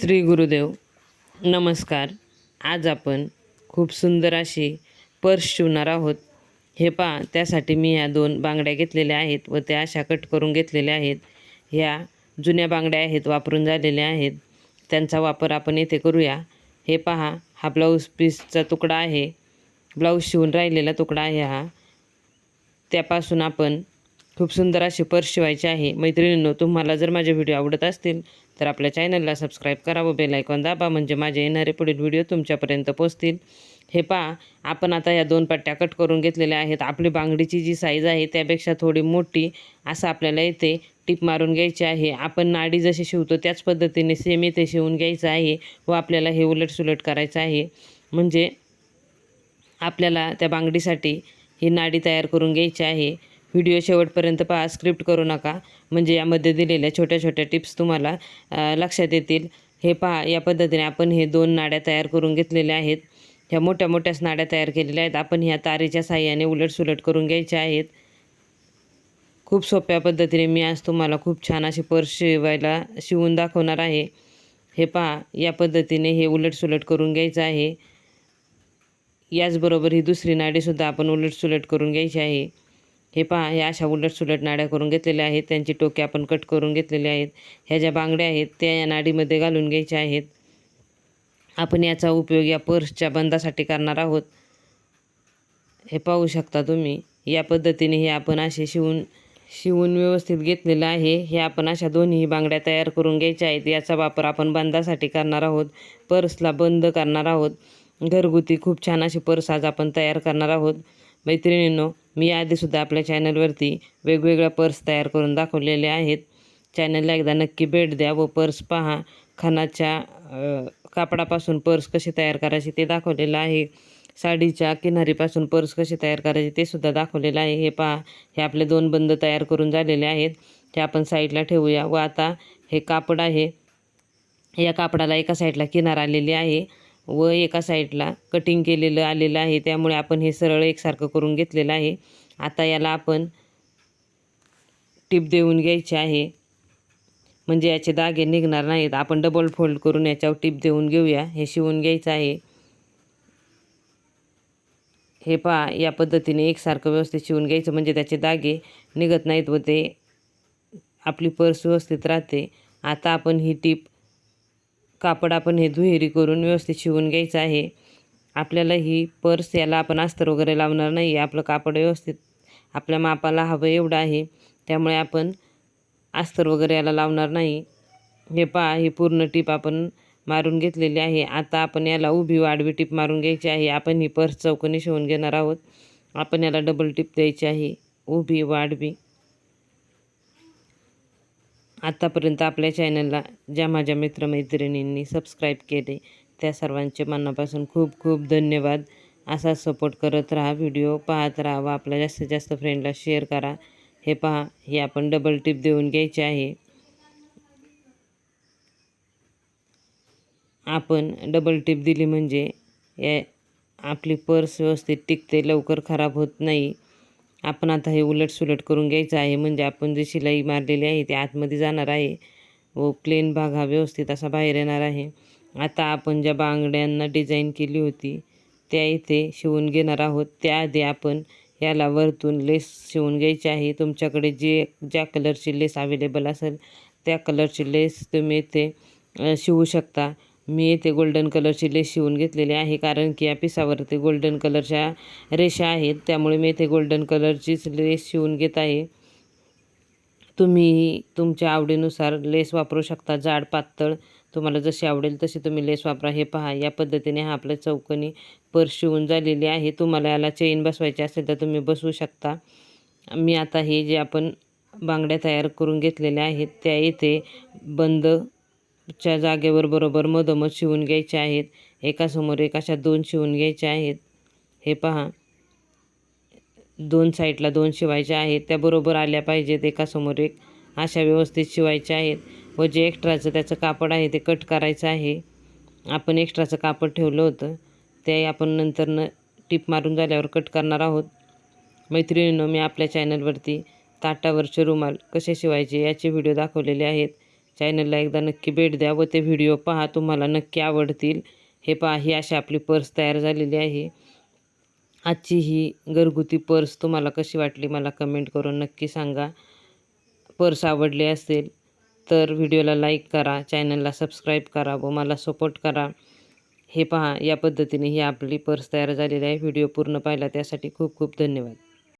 श्री गुरुदेव नमस्कार. आज आपण खूप सुंदर अशी पर्स शिवणार आहोत. हे पहा त्यासाठी मी ह्या दोन बांगड्या घेतलेल्या आहेत व त्या अशा कट करून घेतलेल्या आहेत. ह्या जुन्या बांगड्या आहेत वापरून झालेल्या आहेत. त्यांचा वापर आपण येथे करूया. हे पहा हा ब्लाऊज पीसचा तुकडा आहे. ब्लाऊज शिवून राहिलेला तुकडा आहे हा. त्यापासून आपण खूप सुंदर असे पर्स शिवायचे आहे. मैत्रिणींनो तुम्हाला जर माझे व्हिडिओ आवडत असतील तर आपल्या चॅनलला सबस्क्राईब करा व बेलायकॉन दाबा म्हणजे माझे येणारे पुढील व्हिडिओ तुमच्यापर्यंत पोहोचतील. हे पहा आपण आता या दोन पट्ट्या कट करून घेतलेल्या आहेत. आपली बांगडीची जी साईज आहे त्यापेक्षा थोडी मोठी असं आपल्याला इथे टीप मारून घ्यायची आहे. आपण नाडी जशी शिवतो त्याच पद्धतीने सेम इथे शिवून घ्यायचं आहे व आपल्याला हे उलटसुलट करायचं आहे. म्हणजे आपल्याला त्या बांगडीसाठी ही नाडी तयार करून घ्यायची आहे. व्हिडिओ शेवटपर्यंत पहा स्क्रिप्ट करू नका. म्हणजे यामध्ये दिलेल्या छोट्या छोट्या टिप्स तुम्हाला लक्षात येतील. हे पहा या पद्धतीने आपण हे दोन नाड्या तयार करून घेतलेल्या आहेत. ह्या मोठ्या मोठ्याच नाड्या तयार केलेल्या आहेत. आपण ह्या तारेच्या साह्याने उलटसुलट करून घ्यायच्या आहेत. खूप सोप्या पद्धतीने मी आज तुम्हाला खूप छान अशी पर्स शिवायला शिवून दाखवणार आहे. हे पहा या पद्धतीने हे उलटसुलट करून घ्यायचं आहे. याचबरोबर ही दुसरी नाडीसुद्धा आपण उलटसुलट करून घ्यायची आहे. हे पहा ह्या अशा उलटसुलट नाड्या करून घेतलेल्या आहेत. त्यांची टोके आपण कट करून घेतलेले आहेत. ह्या ज्या बांगड्या आहेत त्या या नाडीमध्ये घालून घ्यायच्या आहेत. आपण याचा उपयोग या पर्सच्या बंदासाठी करणार आहोत. हे पाहू शकता तुम्ही या पद्धतीने हे आपण असे शिवून शिवून व्यवस्थित घेतलेलं आहे. हे आपण अशा दोन्ही बांगड्या तयार करून घ्यायच्या आहेत. याचा वापर आपण बंदासाठी करणार आहोत. पर्सला बंद करणार आहोत. घरगुती खूप छान अशी पर्स आज आपण तयार करणार आहोत. मैत्रिणींनो मी याआधीसुद्धा आपल्या चॅनलवरती वेगवेगळ्या पर्स तयार करून दाखवलेल्या आहेत. चॅनलला एकदा नक्की भेट द्या व पर्स पहा. खणाच्या कापडापासून पर्स कशी तयार करायची ते दाखवलेलं आहे. साडीच्या किनारीपासून पर्स कशी तयार करायची ते सुद्धा दाखवलेलं आहे. हे पहा हे आपले दोन बंद तयार करून झालेले आहेत. ते आपण साईडला ठेवूया. व आता हे कापड आहे. या कापडाला एका साईडला किनार आलेली आहे. व एका साईडला कटिंग केलेलं आलेलं आहे. त्यामुळे आपण हे सरळ एकसारखं करून घेतलेलं आहे. आता याला आपण टिप देऊन घ्यायची आहे. म्हणजे याचे दागे निघणार नाहीत. आपण डबल फोल्ड करून याच्यावर टिप देऊन घेऊया. हे शिवून घ्यायचं आहे. हे पहा या पद्धतीने एकसारखं व्यवस्थित शिवून घ्यायचं. म्हणजे त्याचे दागे निघत नाहीत व ते आपली पर्स व्यवस्थित राहते. आता आपण ही टीप कापड आपण हे दुहेरी करून व्यवस्थित शिवून घ्यायचं आहे. आपल्याला ही पर्स याला आपण अस्तर वगैरे लावणार नाही. आपलं कापड व्यवस्थित आपल्या मापाला हवं एवढं आहे. त्यामुळे आपण अस्तर वगैरे याला लावणार नाही. हे पहा ही पूर्ण टीप आपण मारून घेतलेली आहे. आता आपण याला उभी वाढवी टीप मारून घ्यायची आहे. आपण ही पर्स चौकोनी शिवून घेणार आहोत. आपण याला डबल टीप द्यायची आहे. उभी वाढवी. आत्तापर्यंत आपल्या चॅनलला ज्या माझ्या मित्रमैत्रिणींनी सबस्क्राईब केले त्या सर्वांचे मनापासून खूप खूप धन्यवाद. असा सपोर्ट करत राहा व्हिडिओ पाहत राहा व आपल्या जास्तीत जास्त फ्रेंडला शेअर करा. हे पहा हे आपण डबल टिप देऊन घ्यायचे आहे. आपण डबल टिप दिली म्हणजे या आपली पर्स व्यवस्थित टिकते लवकर खराब होत नाही. आपण आता हे उलट सुलट करून घ्यायचं आहे. म्हणजे आपण जी शिलाई मारलेली आहे ती आतमध्ये जाणार आहे व प्लेन भाग हा व्यवस्थित असा बाहेर येणार आहे. आता आपण ज्या बांगड्यांना डिझाईन केली होती त्या इथे शिवून घेणार आहोत. त्याआधी आपण याला वरतून लेस शिवून घ्यायची आहे. तुमच्याकडे जे ज्या कलरची लेस अवेलेबल असेल त्या कलरची लेस तुम्ही इथे शिवू शकता. मी येथे गोल्डन कलरची लेस शिवून घेतलेली आहे कारण की या पिसावरती गोल्डन कलरच्या रेषा आहेत. त्यामुळे मी इथे गोल्डन कलरचीच लेस शिवून घेत आहे. तुम्ही तुमच्या आवडीनुसार लेस वापरू शकता. जाड पातळ तुम्हाला जशी आवडेल तशी तुम्ही लेस वापरा. हे पहा या पद्धतीने हा आपल्या चौकनी पर्स शिवून झालेली आहे. तुम्हाला याला चेन बसवायची असेल तर तुम्ही बसवू शकता. मी आता हे जे आपण बांगड्या तयार करून घेतलेल्या आहेत त्या येथे बंद च्या जागेवर बरोबर मधोमध शिवून घ्यायचे आहेत. एकासमोर एक अशा दोन शिवून घ्यायच्या आहेत. हे पहा. दोन साईडला दोन शिवायच्या आहेत. त्या बरोबर आल्या पाहिजेत. एकासमोर एक अशा व्यवस्थित शिवायच्या आहेत. व जे एक्स्ट्राचं त्याचं कापड आहे ते कट करायचं आहे. आपण एक्स्ट्राचं कापड ठेवलं होतं. ते आपण नंतर न मारून झाल्यावर कट करणार आहोत. मैत्रिणीनं मी आपल्या चॅनलवरती ताटावरचे रुमाल कसे शिवायचे याचे व्हिडिओ दाखवलेले आहेत. चॅनलला एकदा नक्की भेट द्या व ते व्हिडिओ पहा तुम्हाला नक्की आवडतील. हे पहा ही अशी आपली पर्स तयार झालेली आहे. आजची ही घरगुती पर्स तुम्हाला कशी वाटली मला कमेंट करून नक्की सांगा. पर्स आवडली असेल तर व्हिडिओला लाईक करा चॅनलला सबस्क्राईब करा व मला सपोर्ट करा. हे पहा या पद्धतीने ही आपली पर्स तयार झालेली आहे. व्हिडिओ पूर्ण पाहिला त्यासाठी खूप खूप धन्यवाद.